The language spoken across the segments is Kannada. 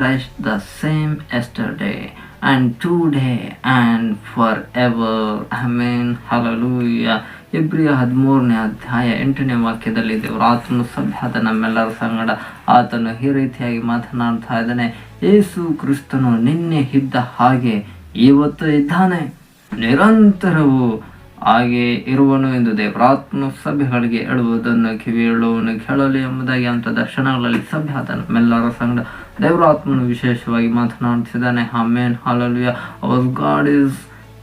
Christ the same yesterday and today and forever. Amen. Hallelujah. ಇಬ್ರಿಯ ಹದಿಮೂರನೇ ಅಧ್ಯಾಯ ಎಂಟನೇ ವಾಕ್ಯದಲ್ಲಿ ದೇವರು ಆತನು ಸಭ್ಯದ ನಮ್ಮೆಲ್ಲರ ಸಂಗಡ ಆತನು ಈ ರೀತಿಯಾಗಿ ಮಾತನಾಡ್ತಾ ಇದ್ದಾನೆ ಏಸು ಕ್ರಿಸ್ತನು ನಿನ್ನೆ ಇದ್ದ ಹಾಗೆ ಇವತ್ತು ಇದ್ದಾನೆ ನಿರಂತರವು ಹಾಗೆ ಇರುವನು ಎಂದು ದೇವರಾತ್ಮ ಸಭೆಗಳಿಗೆ ಹೇಳುವುದನ್ನು ಕಿವಿ ಹೇಳುವನು ಕೇಳಲು ಎಂಬುದಾಗಿ ಅಂತ ದರ್ಶನಗಳಲ್ಲಿ ಸಭೆ ಆತ ನಮ್ಮೆಲ್ಲರ ಸಂಗಡ ದೇವರಾತ್ಮನು ವಿಶೇಷವಾಗಿ ಮಾತನಾಡ್ತಿದ್ದಾನೆ amen hallelujah our God is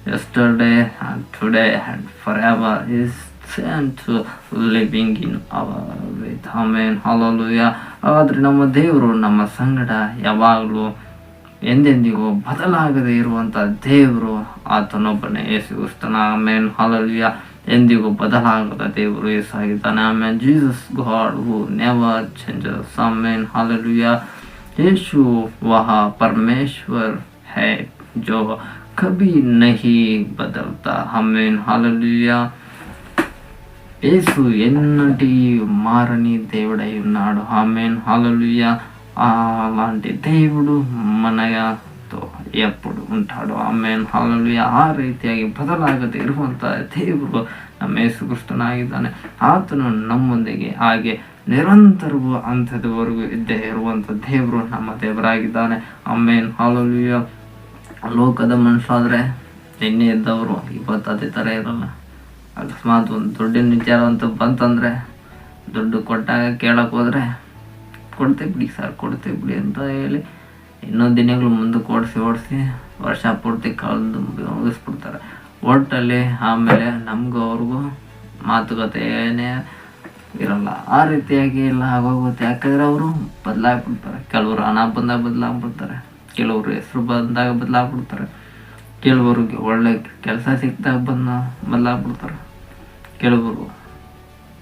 yesterday and today and forever is sent to living in our with amen. Hallelujah. ಆದರೆ ನಮ್ಮ ದೇವರು, ನಮ್ಮ ಸಂಗಡ ಯಾವಾಗಲೂ ಎಂದೆಂದಿಗೂ ಬದಲಾಗದೆ ಇರುವಂಥ ದೇವರು, ಆತನೊಬ್ಬನೇ ಯೇಸು ಕ್ರಿಸ್ತನ. ಆಮೇನ್ ಹಾಲಲ್ವಿಯ ಎಂದಿಗೂ ಬದಲಾಗದ ದೇವರು ಯೇಸಾಗಿದ್ದಾನೆ amen Jesus God who never changes amen hallelujah ಯೇಸು ವಹ ಪರಮೇಶ್ವರ್ है जो कभी नहीं बदलता हमें हालेलुया యేసు ఎన్నటి మారని దేవుడై ఉన్నాడు ఆమెన్ హాలలుయ అలాంటి దేవుడు మనతో ఎప్పుడు ఉంటాడు ಆಮೇನ್ ಹಾಲಲುಯ ಆ ರೀತಿಯಾಗಿ ಬದಲಾಗದೆ ಇರುವಂತ ದೇವರು ನಮ್ಮ ಯೇಸು ಕ್ರಿಸ್ತನಾಗಿದ್ದಾನೆ ಆತನು ನಮ್ಮೊಂದಿಗೆ ಹಾಗೆ ನಿರಂತರವೂ ಅಂತ್ಯದವರೆಗೂ ಇದ್ದೇ ಇರುವಂತ ದೇವರು ನಮ್ಮ ದೇವರಾಗಿದ್ದಾನೆ. ಅಮ್ಮೇನ್ ಹಾಲೋಲಿಯ ಲೋಕದ ಮನುಷ್ಯಾದರೆ ನಿನ್ನೆ ಇದ್ದವರು, ಇವತ್ತು ಅದೇ ಥರ ಇರಲ್ಲ. ಅಕಸ್ಮಾತ್ ಒಂದು ದುಡ್ಡಿನ ವಿಚಾರ ಅಂತ ಬಂತಂದರೆ, ದುಡ್ಡು ಕೊಟ್ಟಾಗ ಕೇಳಕ್ಕೆ ಹೋದರೆ ಕೊಡ್ತೇವೆ ಬಿಡಿ ಸರ್ ಕೊಡ್ತೇವೆ ಬಿಡಿ ಅಂತ ಹೇಳಿ ಇನ್ನೊಂದು ದಿನಗಳು ಮುಂದಕ್ಕೆ ಓಡಿಸಿ ಓಡಿಸಿ ವರ್ಷ ಪೂರ್ತಿ ಕಳೆದು ಮುಗಿಸ್ಬಿಡ್ತಾರೆ. ಒಟ್ಟಲ್ಲಿ ಆಮೇಲೆ ನಮಗೂ ಅವ್ರಿಗೂ ಮಾತುಕತೆ ಏನೇ ಇರಲ್ಲ. ಆ ರೀತಿಯಾಗಿ ಎಲ್ಲ ಆಗೋಗುತ್ತೆ. ಯಾಕಂದರೆ ಅವರು ಬದಲಾಗ್ಬಿಡ್ತಾರೆ. ಕೆಲವರು ಹಣ ಬಂದಾಗ ಬದಲಾಗ್ಬಿಡ್ತಾರೆ. ಕೆಲವರು ಹೆಸರು ಬಂದಾಗ ಬದಲಾಗ್ಬಿಡ್ತಾರೆ. ಕೆಲವರಿಗೆ ಒಳ್ಳೆ ಕೆಲಸ ಸಿಕ್ಕಿದಾಗ ಬಂದ ಬದಲಾಗ್ಬಿಡ್ತಾರೆ. ಕೆಲವರು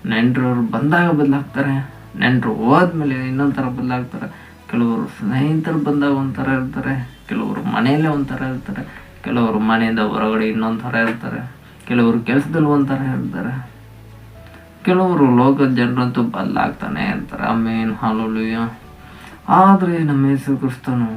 ನೆಂಟರವ್ರು ಬಂದಾಗ ಬದಲಾಗ್ತಾರೆ. ನೆಂಟರು ಹೋದ್ಮೇಲೆ ಇನ್ನೊಂದು ಥರ ಬದಲಾಗ್ತಾರೆ. ಕೆಲವರು ಸ್ನೇಹಿತರು ಬಂದಾಗ ಒಂಥರ ಇರ್ತಾರೆ. ಕೆಲವರು ಮನೆಯಲ್ಲೇ ಒಂಥರ ಇರ್ತಾರೆ. ಕೆಲವರು ಮನೆಯಿಂದ ಹೊರಗಡೆ ಇನ್ನೊಂದು ಥರ ಇರ್ತಾರೆ. ಕೆಲವರು ಕೆಲಸದಲ್ಲಿ ಒಂಥರ ಇರ್ತಾರೆ. ಕೆಲವರು ಲೋಕದ ಜನರಂತೂ ಬದಲಾಗ್ತಾನೆ ಇರ್ತಾರೆ ಮೇನ್ ಹಾಲುಲಿಯ ಆದರೆ ನಮ್ಮ ಯೇಸು ಕ್ರಿಸ್ತನು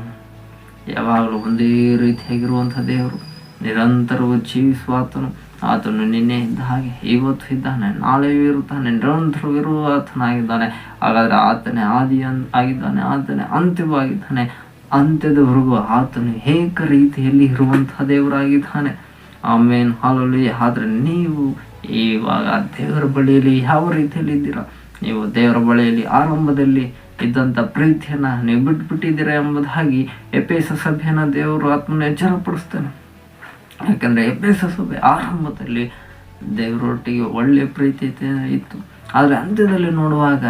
ಯಾವಾಗಲೂ ಒಂದೇ ರೀತಿಯಾಗಿರುವಂಥ ದೇವರು. ನಿರಂತರವೂ ಜೀವಿಸುವಾತನು ಆತನು. ನಿನ್ನೆ ಇದ್ದ ಹಾಗೆ ಇವತ್ತು ಇದ್ದಾನೆ. ನಾಳೆಯೂ ಇರುತ್ತಾನೆ. ನಿರಂತರವಿರುವ ಆತನಾಗಿದ್ದಾನೆ. ಹಾಗಾದರೆ ಆತನೇ ಆದಿ ಆಗಿದ್ದಾನೆ, ಆತನೇ ಅಂತ್ಯವಾಗಿದ್ದಾನೆ ಅಂತ್ಯದವರೆಗೂ ಆತನು ಏಕ ರೀತಿಯಲ್ಲಿ ಇರುವಂತಹ ದೇವರಾಗಿದ್ದಾನೆ. ಆಮೇನ್ ಹಾಲಲ್ಲಿ ಆದರೆ ನೀವು ಇವಾಗ ದೇವರ ಬಳಿಯಲ್ಲಿ ಯಾವ ರೀತಿಯಲ್ಲಿ ಇದ್ದೀರಾ? ನೀವು ದೇವರ ಬಳಿಯಲ್ಲಿ ಆರಂಭದಲ್ಲಿ ಇದ್ದಂಥ ಪ್ರೀತಿಯನ್ನು ನೀವು ಬಿಟ್ಬಿಟ್ಟಿದ್ದೀರಾ ಎಂಬುದಾಗಿ ಎಪೇಸ ಸಭೆಯನ್ನು ದೇವರು ಆತ್ಮನ ಎಚ್ಚರಪಡಿಸ್ತಾನೆ. ಯಾಕಂದರೆ ಎಪೇಸ ಸಭೆ ಆರಂಭದಲ್ಲಿ ದೇವರೊಟ್ಟಿಗೆ ಒಳ್ಳೆಯ ಪ್ರೀತಿ ಇತ್ತು. ಆದರೆ ಅಂತ್ಯದಲ್ಲಿ ನೋಡುವಾಗ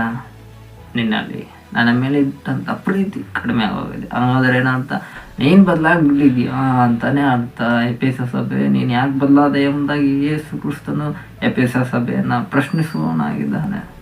ನಿನ್ನಲ್ಲಿ ನನ್ನ ಮೇಲೆ ಇಟ್ಟಂಥ ಪ್ರೀತಿ ಕಡಿಮೆ ಆಗೋಗಿದೆ. ಹಾಗಾದರೆ ಏನಂತ ನೀನು ಬದಲಾಗ್ಬಿಟ್ಟಿದ್ಯಾ ಅಂತಾನೆ ಅರ್ಥ. ಎಸ್ ಸಭೆ, ನೀನು ಯಾಕೆ ಬದಲಾದೆ ಎಂಬುದಾಗಿ ಯೇಸು ಕ್ರಿಸ್ತನು ಎಪೇಸ ಸಭೆಯನ್ನು ಪ್ರಶ್ನಿಸುವವನಾಗಿದ್ದಾನೆ